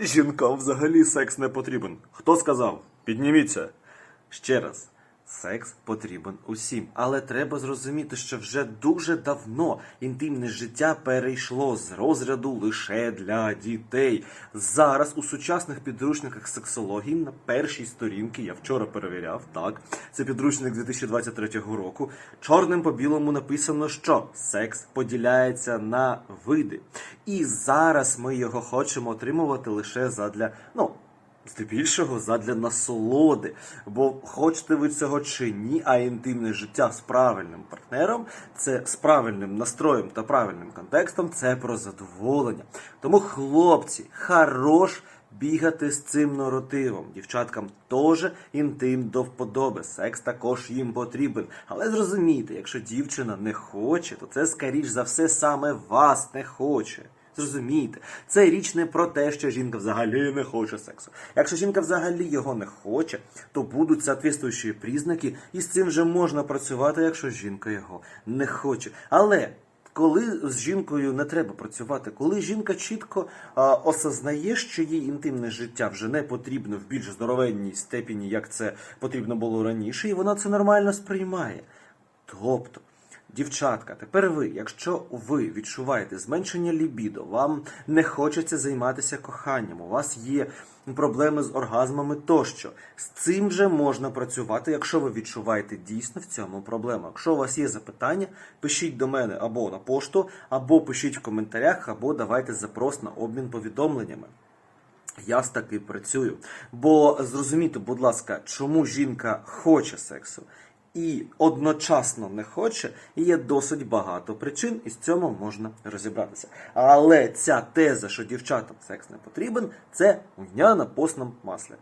Жінкам взагалі секс не потрібен. Хто сказав? Підніміться. Ще раз. Секс потрібен усім, але треба зрозуміти, що вже дуже давно інтимне життя перейшло з розряду лише для дітей. Зараз у сучасних підручниках сексології на першій сторінці, я вчора перевіряв, так, це підручник 2023 року. Чорним по білому написано, що секс поділяється на види. І зараз ми його хочемо отримувати лише задля, ну. Здебільшого задля насолоди. Бо хочете ви цього чи ні, а інтимне життя з правильним партнером, це з правильним настроєм та правильним контекстом, це про задоволення. Тому, хлопці, хорош бігати з цим норотивом. Дівчаткам теж інтим до вподоби. Секс також їм потрібен. Але зрозумійте, якщо дівчина не хоче, то це скоріш за все саме вас не хоче. Зрозумійте, це річ не про те, що жінка взагалі не хоче сексу. Якщо жінка взагалі його не хоче, то будуть соответствуючі признаки, і з цим вже можна працювати, якщо жінка його не хоче. Але коли з жінкою не треба працювати, коли жінка чітко а, осознає, що їй інтимне життя вже не потрібно в більш здоровенній степені, як це потрібно було раніше, і вона це нормально сприймає. Тобто. Дівчатка, тепер ви, якщо ви відчуваєте зменшення лібідо, вам не хочеться займатися коханням, у вас є проблеми з оргазмами тощо, з цим вже можна працювати, якщо ви відчуваєте дійсно в цьому проблему. Якщо у вас є запитання, пишіть до мене або на пошту, або пишіть в коментарях, або давайте запрос на обмін повідомленнями. Я з таки працюю. Бо зрозумійте, будь ласка, чому жінка хоче сексу і одночасно не хоче, і є досить багато причин, і з цьому можна розібратися. Але ця теза, що дівчатам секс не потрібен, це уня на постному маслі.